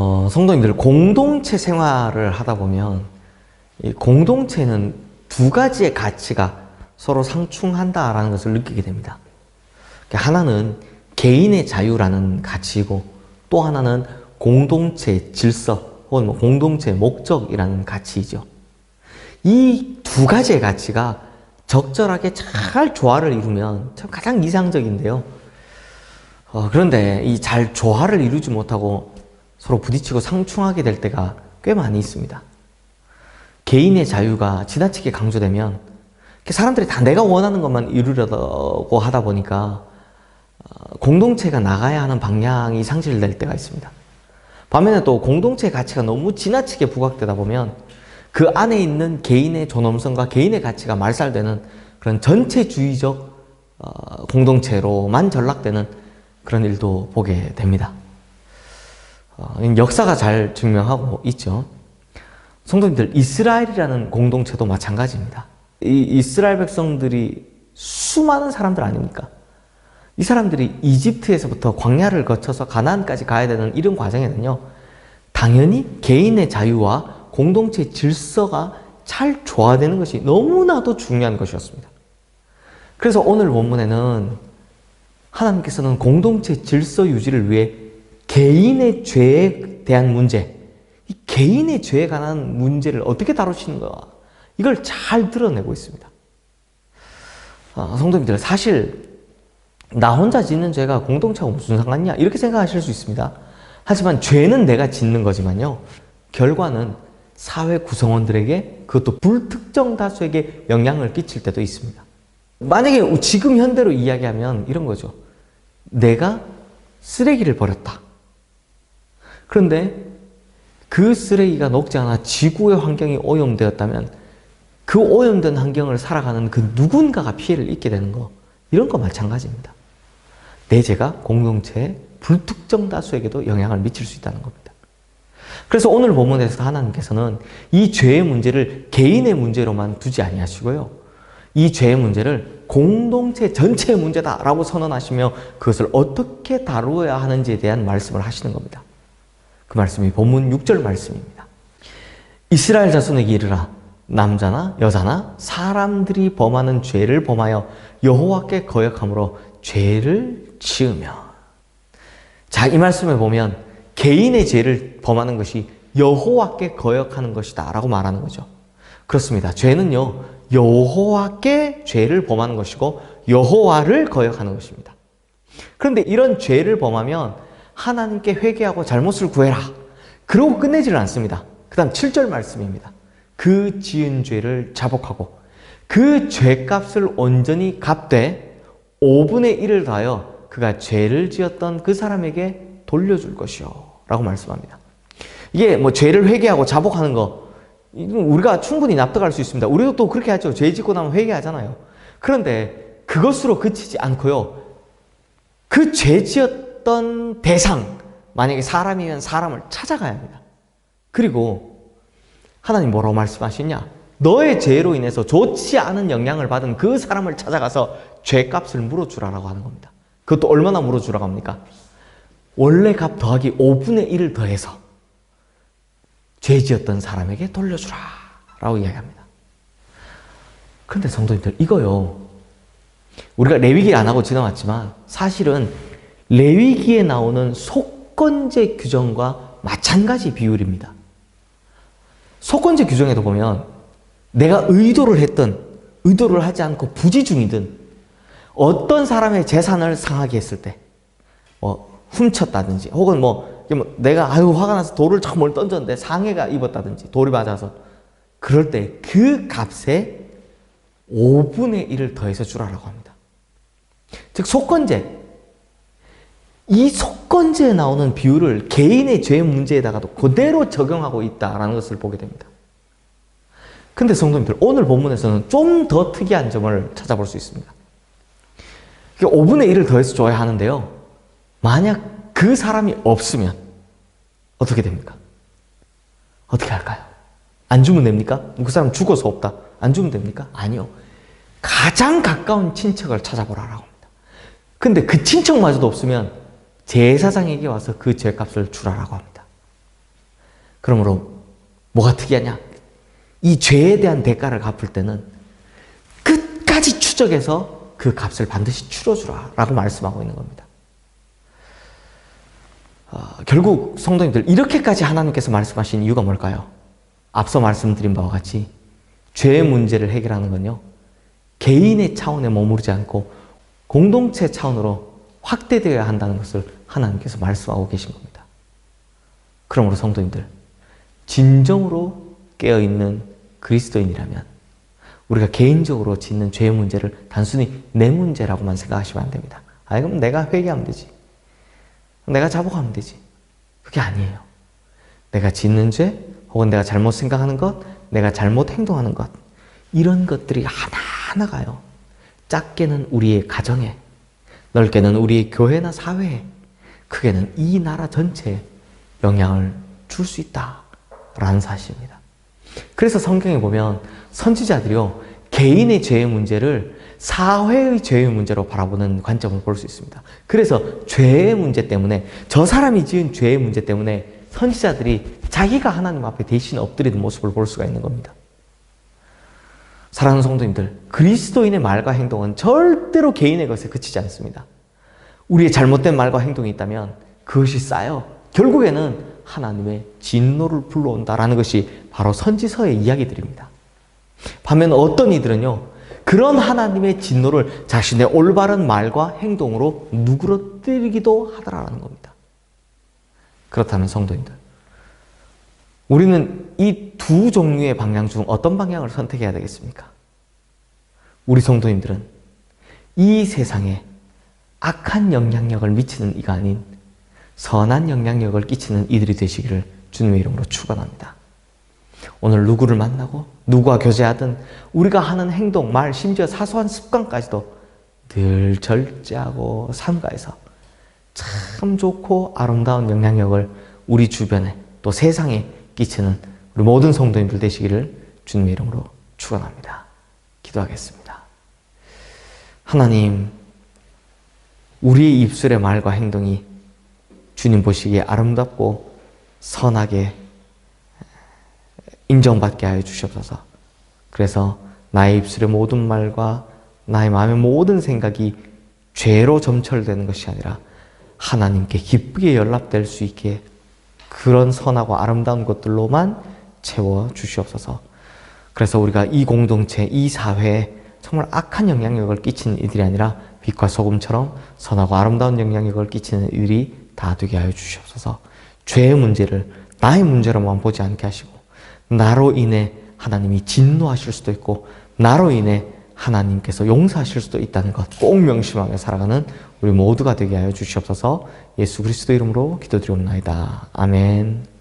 어, 성도님들 공동체 생활을 하다 보면 이 공동체는 두 가지의 가치가 서로 상충한다라는 것을 느끼게 됩니다. 하나는 개인의 자유라는 가치이고 또 하나는 공동체 질서 혹은 뭐 공동체 목적이라는 가치이죠. 이 두 가지의 가치가 적절하게 잘 조화를 이루면 참 가장 이상적인데요. 어, 그런데 이 잘 조화를 이루지 못하고 서로 부딪히고 상충하게 될 때가 꽤 많이 있습니다. 개인의 자유가 지나치게 강조되면 사람들이 다 내가 원하는 것만 이루려고 하다 보니까 어, 공동체가 나가야 하는 방향이 상실될 때가 있습니다. 반면에 또 공동체 가치가 너무 지나치게 부각되다 보면 그 안에 있는 개인의 존엄성과 개인의 가치가 말살되는 그런 전체주의적 어, 공동체로만 전락되는 그런 일도 보게 됩니다. 어, 역사가 잘 증명하고 있죠. 성도님들, 이스라엘이라는 공동체도 마찬가지입니다. 이 이스라엘 백성들이 수많은 사람들 아닙니까? 이 사람들이 이집트에서부터 광야를 거쳐서 가나안까지 가야 되는 이런 과정에는요, 당연히 개인의 자유와 공동체 질서가 잘 조화되는 것이 너무나도 중요한 것이었습니다. 그래서 오늘 본문에는 하나님께서는 공동체 질서 유지를 위해 개인의 죄에 대한 문제, 이 개인의 죄에 관한 문제를 어떻게 다루시는가, 이걸 잘 드러내고 있습니다. 아, 성도님들, 사실, 나 혼자 짓는 죄가 공동체하고 무슨 상관이냐? 이렇게 생각하실 수 있습니다. 하지만 죄는 내가 짓는 거지만요, 결과는 사회 구성원들에게 그것도 불특정 다수에게 영향을 끼칠 때도 있습니다. 만약에 지금 현대로 이야기하면 이런 거죠. 내가 쓰레기를 버렸다. 그런데 그 쓰레기가 녹지 않아 지구의 환경이 오염되었다면 그 오염된 환경을 살아가는 그 누군가가 피해를 입게 되는 거 이런 거 마찬가지입니다. 내 죄가 공동체의 불특정 다수에게도 영향을 미칠 수 있다는 겁니다. 그래서 오늘 본문에서 하나님께서는 이 죄의 문제를 개인의 문제로만 두지 아니하시고요. 이 죄의 문제를 공동체 전체의 문제다라고 선언하시며 그것을 어떻게 다루어야 하는지에 대한 말씀을 하시는 겁니다. 그 말씀이 본문 6절 말씀입니다. 이스라엘 자손에게 이르라 남자나 여자나 사람들이 범하는 죄를 범하여 여호와께 거역함으로 죄를 지으며 자, 이 말씀에 보면 개인의 죄를 범하는 것이 여호와께 거역하는 것이다 라고 말하는 거죠. 그렇습니다. 죄는요 여호와께 죄를 범하는 것이고 여호와를 거역하는 것입니다. 그런데 이런 죄를 범하면 하나님께 회개하고 잘못을 구해라. 그러고 끝내지를 않습니다. 그 다음 7절 말씀입니다. 그 지은 죄를 자복하고 그 죄값을 온전히 갚되 5분의 1을 다하여 그가 죄를 지었던 그 사람에게 돌려줄 것이요. 라고 말씀합니다. 이게 뭐 죄를 회개하고 자복하는 거, 우리가 충분히 납득할 수 있습니다. 우리도 또 그렇게 하죠. 죄 짓고 나면 회개하잖아요. 그런데 그것으로 그치지 않고요. 그 죄 지었 던 대상, 만약에 사람이면 사람을 찾아가야 합니다. 그리고 하나님 뭐라고 말씀하시냐? 너의 죄로 인해서 좋지 않은 영향을 받은 그 사람을 찾아가서 죄값을 물어주라라고 하는 겁니다. 그것도 얼마나 물어주라고 합니까? 원래 값 더하기 5분의 1을 더해서 죄 지었던 사람에게 돌려주라 라고 이야기합니다. 그런데 성도님들 이거요 우리가 레위기 안 하고 지나왔지만 사실은 레위기에 나오는 속건제 규정과 마찬가지 비율입니다. 속건제 규정에도 보면 내가 의도를 했든 의도를 하지 않고 부지 중이든 어떤 사람의 재산을 상하게 했을 때, 뭐 훔쳤다든지 혹은 뭐, 뭐 내가 아유 화가 나서 돌을 정말 던졌는데 상해가 입었다든지 돌이 맞아서 그럴 때 그 값에 5분의 1을 더해서 주라라고 합니다. 즉 속건제 이 속건제에 나오는 비율을 개인의 죄 문제에다가도 그대로 적용하고 있다라는 것을 보게 됩니다. 근데 성도님들 오늘 본문에서는 좀 더 특이한 점을 찾아볼 수 있습니다. 5분의 1을 더해서 줘야 하는데요. 만약 그 사람이 없으면 어떻게 됩니까? 어떻게 할까요? 안 주면 됩니까? 그 사람 죽어서 없다. 안 주면 됩니까? 아니요. 가장 가까운 친척을 찾아보라라고 합니다. 근데 그 친척마저도 없으면 제사장에게 와서 그 죄값을 주라라고 합니다. 그러므로 뭐가 특이하냐? 이 죄에 대한 대가를 갚을 때는 끝까지 추적해서 그 값을 반드시 치러주라 라고 말씀하고 있는 겁니다. 어, 결국 성도님들 이렇게까지 하나님께서 말씀하신 이유가 뭘까요? 앞서 말씀드린 바와 같이 죄의 문제를 해결하는 건요 개인의 차원에 머무르지 않고 공동체 차원으로 확대되어야 한다는 것을 하나님께서 말씀하고 계신 겁니다. 그러므로 성도님들 진정으로 깨어있는 그리스도인이라면 우리가 개인적으로 짓는 죄의 문제를 단순히 내 문제라고만 생각하시면 안 됩니다. 아, 그럼 내가 회개하면 되지. 내가 자복하면 되지. 그게 아니에요. 내가 짓는 죄, 혹은 내가 잘못 생각하는 것, 내가 잘못 행동하는 것, 이런 것들이 하나하나가요. 작게는 우리의 가정에, 넓게는 우리의 교회나 사회에, 크게는 이 나라 전체에 영향을 줄 수 있다라는 사실입니다. 그래서 성경에 보면 선지자들이요, 개인의 죄의 문제를 사회의 죄의 문제로 바라보는 관점을 볼 수 있습니다. 그래서 죄의 문제 때문에, 저 사람이 지은 죄의 문제 때문에 선지자들이 자기가 하나님 앞에 대신 엎드리는 모습을 볼 수가 있는 겁니다. 사랑하는 성도님들, 그리스도인의 말과 행동은 절대로 개인의 것에 그치지 않습니다. 우리의 잘못된 말과 행동이 있다면 그것이 쌓여 결국에는 하나님의 진노를 불러온다라는 것이 바로 선지서의 이야기들입니다. 반면 어떤 이들은요, 그런 하나님의 진노를 자신의 올바른 말과 행동으로 누그러뜨리기도 하더라라는 겁니다. 그렇다면 성도님들, 우리는 이 두 종류의 방향 중 어떤 방향을 선택해야 되겠습니까? 우리 성도님들은 이 세상에 악한 영향력을 미치는 이가 아닌 선한 영향력을 끼치는 이들이 되시기를 주님의 이름으로 축원합니다. 오늘 누구를 만나고 누구와 교제하든 우리가 하는 행동, 말, 심지어 사소한 습관까지도 늘 절제하고 삼가해서 참 좋고 아름다운 영향력을 우리 주변에 또 세상에 끼치는 우리 모든 성도님들 되시기를 주님의 이름으로 축원합니다. 기도하겠습니다. 하나님, 우리의 입술의 말과 행동이 주님 보시기에 아름답고 선하게 인정받게 하여 주시옵소서. 그래서 나의 입술의 모든 말과 나의 마음의 모든 생각이 죄로 점철되는 것이 아니라 하나님께 기쁘게 연락될 수 있게 그런 선하고 아름다운 것들로만 채워 주시옵소서. 그래서 우리가 이 공동체, 이 사회에 정말 악한 영향력을 끼치는 이들이 아니라 빛과 소금처럼 선하고 아름다운 영향력을 끼치는 이들이 다 되게 하여 주시옵소서. 죄의 문제를 나의 문제로만 보지 않게 하시고 나로 인해 하나님이 진노하실 수도 있고 나로 인해 하나님께서 용서하실 수도 있다는 것 꼭 명심하며 살아가는 우리 모두가 되게 하여 주시옵소서 예수 그리스도 이름으로 기도드리옵나이다. 아멘.